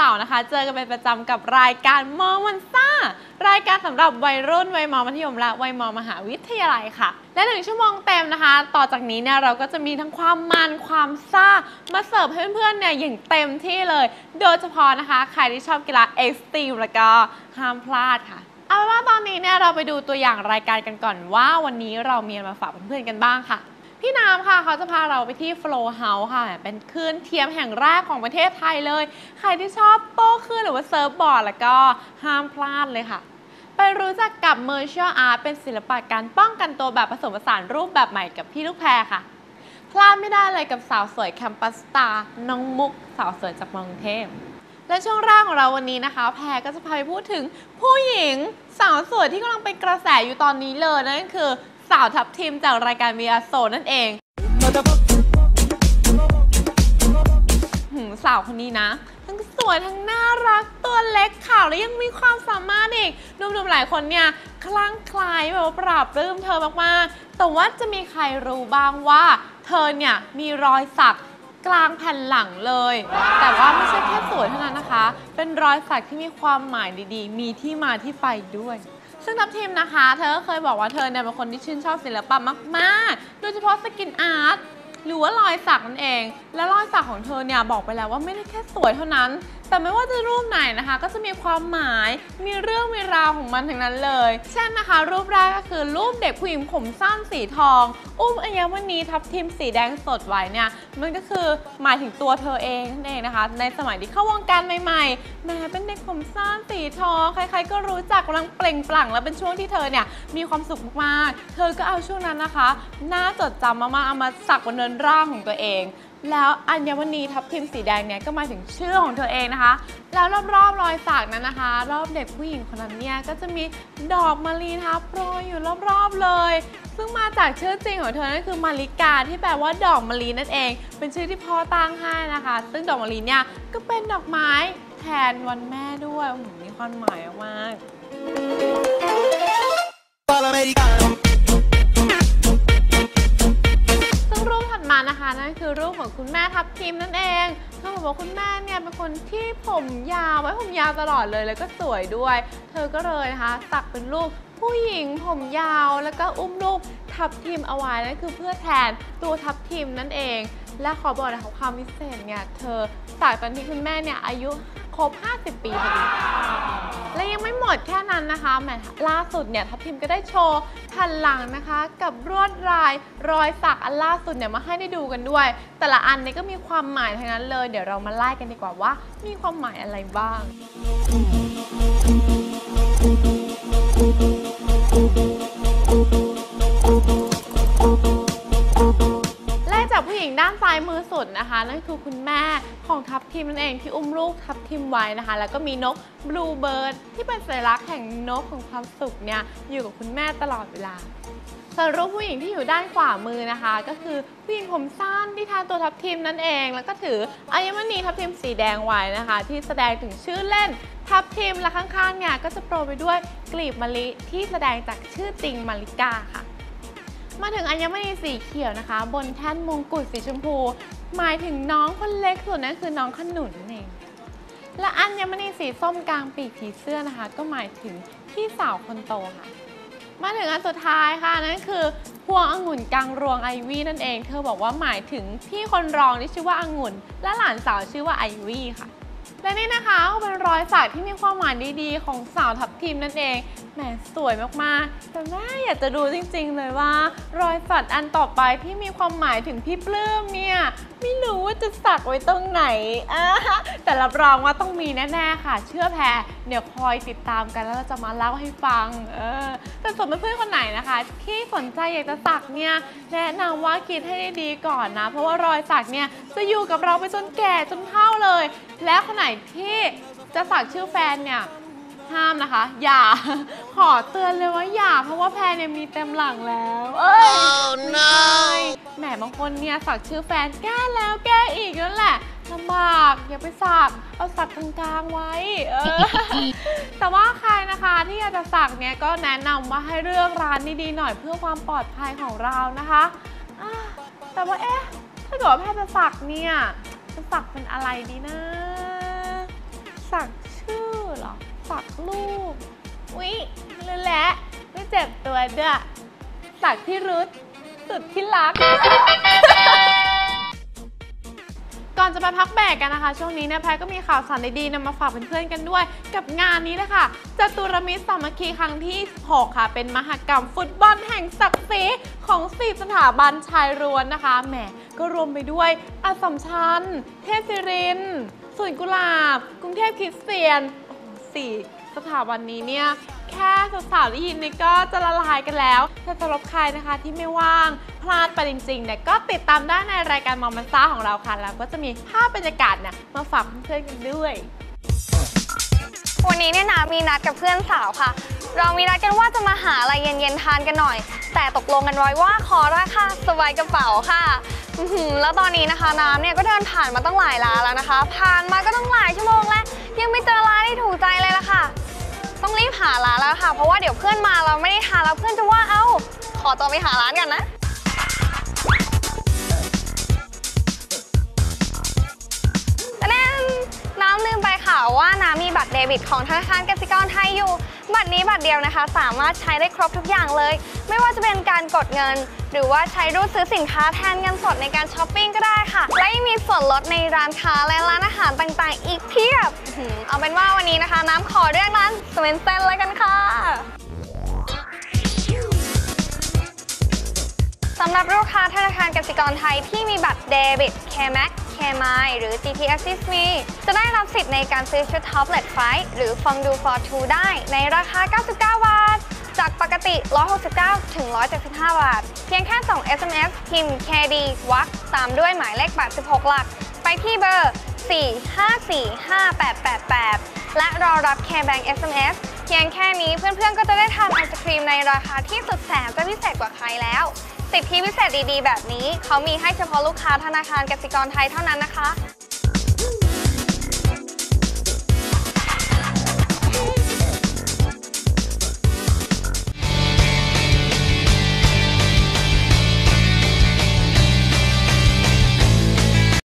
เสาร์นะคะ เจอกันเป็นประจำกับรายการมอมันซ่ารายการสำหรับวัยรุ่นวัยมมัธยมและวัยมมหาวิทยาลัยค่ะ และหนึ่งชั่วโมงเต็มนะคะ ต่อจากนี้เนี่ยเราก็จะมีทั้งความมันความซ่า มาเสิร์ฟให้เพื่อนๆเนี่ยอย่างเต็มที่เลย โดยเฉพาะนะคะ ใครที่ชอบกีฬาเอ็กซ์ตรีมแล้วก็ห้ามพลาดค่ะเอาเป็นว่าตอนนี้เนี่ยเราไปดูตัวอย่างรายการกันก่อนว่าวันนี้เรามีอะไรมาฝากเพื่อนๆกันบ้างค่ะ พี่น้ำค่ะเขาจะพาเราไปที่ Flow House ค่ะ เป็นคลื่นเทียมแห่งแรกของประเทศไทยเลย ใครที่ชอบโต้คลื่นหรือว่าเซิร์ฟบอร์ดแล้วก็ห้ามพลาดเลยค่ะ ไปรู้จักกับ Martial Art เป็นศิลปะการป้องกันตัวแบบผสมผสานรูปแบบใหม่กับพี่ลูกแพรค่ะ พลาดไม่ได้เลยกับสาวสวยแคมปัสตาร์น้องมุก สาวสวยจากกรุงเทพและช่วงแรกของเราวันนี้นะคะ แพรก็จะพาไปพูดถึงผู้หญิงสาวสวยที่กำลังเป็นกระแสอยู่ตอนนี้เลยนั่นก็คือ สาวทัพทีมจากรายการ v ีอาโซนั่นเองหืมสาวคนนี้นะ ทั้งสวยทั้งน่ารักตัวเล็กข่าวแล้วยังมีความสามารถอีกหนุ่มๆหลายคนเนี่ยคลั่งไคล้ายแบบว่าปราบปลื้มเธอมากๆ แต่ว่าจะมีใครรู้บ้างว่า เธอเนี่ยมีรอยสักกลางแผ่นหลังเลย แต่ว่าไม่ใช่แค่สวยเท่านั้นนะคะ เป็นรอยสักที่มีความหมายดีๆ มีที่มาที่ไปด้วย ซึ่งทัพทีมนะคะ เธอก็เคยบอกว่าเธอเนี่ยเป็นคนที่ชื่นชอบศิลปะมาก ๆ โดยเฉพาะสกินอาร์ต หรือว่ารอยสักนั่นเอง และรอยสักของเธอเนี่ยบอกไปแล้วว่าไม่ได้แค่สวยเท่านั้น แต่ไม่ว่าจะรูปไหนนะคะ ก็จะมีความหมาย มีเรื่องมีราวของมันทั้งนั้นเลย เช่นนะคะ รูปแรกก็คือรูปเด็กผู้หญิงผมสั้นสีทอง อุ้มอัญมณีทับทิมสีแดงสดไว้เนี่ย มันก็คือหมายถึงตัวเธอเองนั่นเองนะคะ ในสมัยที่เข้าวงการใหม่ๆแม้เป็นเด็กผมสั้นสีทอง ใครๆ ก็รู้จักกำลังเปล่งปลั่ง และเป็นช่วงที่เธอเนี่ยมีความสุขมากๆ เธอก็เอาช่วงนั้นนะคะน่าจดจำมากๆเอามาสักบนเนินร่างของตัวเอง แล้วอัญมณีทับทิมสีแดงเนี่ยก็มาถึงชื่อของเธอเองนะคะ แล้วรอบๆรอยสักนั้นนะคะ รอบเด็กผู้หญิงคนนั้นเนี่ยก็จะมีดอกมะลิทับโปรยอยู่รอบๆเลย ซึ่งมาจากชื่อจริงของเธอนั่นคือมาริกาที่แปลว่าดอกมะลินั่นเอง เป็นชื่อที่พ่อตั้งให้นะคะ ซึ่งดอกมะลิเนี่ยก็เป็นดอกไม้แทนวันแม่ด้วยโอ้โหมีความหมายมากะนั่นคือรูปของคุณแม่ทับทิมนั่นเองเธอบอกว่าคุณแม่เนี่ยเป็นคนที่ผมยาวไว้ผมยาวตลอดเลยแล้วก็สวยด้วย เธอก็เลยนะคะตักเป็นรูปผู้หญิงผมยาวแล้วก็อุ้มรูปทับทิมเอาไว้นั่นคือเพื่อแทนตัวทับทิมนั่นเอง และขอบอกนะคะความพิเศษเนี่ยเธอตักตอนที่คุณแม่เนี่ยอายุ ครบ 50 ปีพอดีและยังไม่หมดแค่นั้นนะคะแหมล่าสุดเนี่ยทัพทิมก็ได้โชว์แผ่นหลังนะคะ กับรวดลายรอยสักอันล่าสุดเนี่ยมาให้ได้ดูกันด้วย แต่ละอันเนี่ยก็มีความหมายทั้งนั้นเลย เดี๋ยวเรามาไล่กันดีกว่าว่า มีความหมายอะไรบ้างไงด้านซ้ายมือสุดนะคะ นั่นคือคุณแม่ของทัพทิมนั่นเองที่อุ้มลูกทัพทิมไว้นะคะ แล้วก็มีนกบลูเบิร์ดที่เป็นสัญลักษณ์แห่งนกของความสุขเนี่ยอยู่กับคุณแม่ตลอดเวลาส่วนรูปผู้หญิงที่อยู่ด้านขวามือนะคะ ก็คือผู้หญิงผมสั้นที่ทานตัวทับทิมนั่นเอง แล้วก็ถืออัญมณีทับทิมสีแดงไว้นะคะ ที่แสดงถึงชื่อเล่นทับทิมและข้างๆเนี่ยก็จะโปรยไปด้วยกลีบมะลิที่แสดงจากชื่อจริงมาริกาค่ะ มาถึงอัญมณีสีเขียวนะคะ บนแท่นมงกุฎสีชมพู หมายถึงน้องคนเล็กสุดนั่นคือน้องขนุนนั่นเองและอัญมณีสีส้มกลางปีกผีเสื้อนะคะ ก็หมายถึงพี่สาวคนโตค่ะ มาถึงอันสุดท้ายค่ะนั่นคือพวงองุ่นกลางรวงไอวี่นั่นเอง เธอบอกว่าหมายถึงพี่คนรองที่ชื่อว่าองุ่น และหลานสาวชื่อว่าไอวี่ค่ะและนี่นะคะก็เป็นรอยสักที่มีความหมายดีๆ ของสาวทับทิมนั่นเอง หมสวยมากๆ แต่แม่อยากจะดูจริงๆ เลยว่า รอยสักอันต่อไปที่มีความหมายถึงพี่ปลื้มเนี่ย ไม่รู้ว่าจะสักไว้ตรงไหนอะแต่รับรองว่าต้องมีแน่ๆค่ะ เชื่อแพรเดี๋ยวคอยติดตามกันแล้วเราจะมาเล่าให้ฟัง เออแต่ส่วนเพื่อนๆคนไหนนะคะ ที่สนใจอยากจะสักเนี่ยแนะนำว่าคิดให้ดีๆก่อนนะ เพราะว่ารอยสักเนี่ยจะอยู่กับเราไปจนแก่จนเฒ่าเลย และคนไหนที่จะสักชื่อแฟนเนี่ย ห้ามนะคะ อย่า ขอเตือนเลยว่าอย่า เพราะว่าแพรเนี่ยมีเต็มหลังแล้ว เอ้ย no แหมบางคนเนี่ยสักชื่อแฟนแก้แล้วแก้อีกนั่นแหละลำบากอย่าไปสักเอาสักกลางๆไว้เออแต่ว่าใครนะคะที่อยากจะสักเนี่ยก็แนะนำว่าให้เลือกร้านดีๆหน่อยเพื่อความปลอดภัยของเรานะคะอะแต่ว่าเอ๊ะถ้าเกิดว่าแพทย์จะสักเนี่ยจะสักเป็นอะไรดีนะ สักชื่อเหรอ สักรูปอุ๊ยรู้แล้วไม่เจ็บตัวด้วยสักที่รุดสุดที่รัก ก่อนจะไปพักแบกกันนะคะ ช่วงนี้เนี่ยแพรก็มีข่าวสารดีๆนำมาฝากเพื่อนๆกันด้วย กับงานนี้นะคะจตุรมิตรสามัคคีครั้งที่ 6 ค่ะ เป็นมหกรรมฟุตบอลแห่งศักดิ์ศรีของสีสถาบันชายล้วนนะคะ แหม ก็รวมไปด้วยอสมชัญ เทพศิรินสวนกุหลาบ กรุงเทพคริสเตียน โอ้โหสี่สถาบันนี้เนี่ยแค่สาวๆได้ยินนี่ก็จะละลายกันแล้วแต่สำหรับใครนะคะที่ไม่ว่างพลาดไปจริงๆเนี่ยก็ติดตามได้ในรายการมอมันซ่าของเราค่ะ แล้วก็จะมีภาพบรรยากาศเนี่ยมาฝากเพื่อนๆกันด้วยวันนี้เนี่ยนะมีนัดกับเพื่อนสาวค่ะ เรามีนัดกันว่าจะมาหาอะไรเย็นๆทานกันหน่อย แต่ตกลงกันไว้ว่าขอราคาสบายกระเป๋าค่ะแล้วตอนนี้นะคะน้ำเนี่ยก็เดินผ่านมาตั้งหลายร้านแล้วนะคะ ผ่านมาก็ต้องหลายชั่วโมงแล้ว ยังไม่เจ หาร้านแล้วค่ะ เพราะว่าเดี๋ยวเพื่อนมาเราไม่ได้ทานแล้วเพื่อนจะว่าเอ้า ขอตัวไปหาร้านกันนะ น้ำลืมไปค่ะว่าน้ำมีบัตรเดบิตของธนาคารกสิกรไทยอยู่ บัตรนี้บัตรเดียวนะคะ สามารถใช้ได้ครบทุกอย่างเลย ไม่ว่าจะเป็นการกดเงิน หรือว่าใช้รูดซื้อสินค้าแทนเงินสดในการช้อปปิ้งก็ได้ค่ะ และยังมีส่วนลดในร้านค้าและร้านอาหารต่างๆ อีกเพียบ เอาเป็นว่าวันนี้นะคะ น้ำขอเรียกร้านสเวนเซนแล้วกันค่ะสำหรับลูกค้าธนาคารกสิกรไทยที่มีบัตรเดบิต K-Max K-My หรือ GT Assist Me จะได้รับสิทธิ์ในการซื้อชุด Toplet Fight หรือ Fondue for Two ได้ในราคา 99 บาท จากปกติ 169 ถึง 175 บาท เพียงแค่ส่ง SMS พิมพ์ KD วักตามด้วยหมายเลขบัตร 16 หลัก ไปที่เบอร์ 4545888 และรอรับ K-Bank SMS เพียงแค่นี้เพื่อนๆ ก็จะได้ทานไอศครีมในราคาที่สุดแสนจะพิเศษกว่าใครแล้ว สิทธิพิเศษดีๆ แบบนี้ เขามีให้เฉพาะลูกค้าธนาคารกสิกรไทยเท่านั้นนะคะ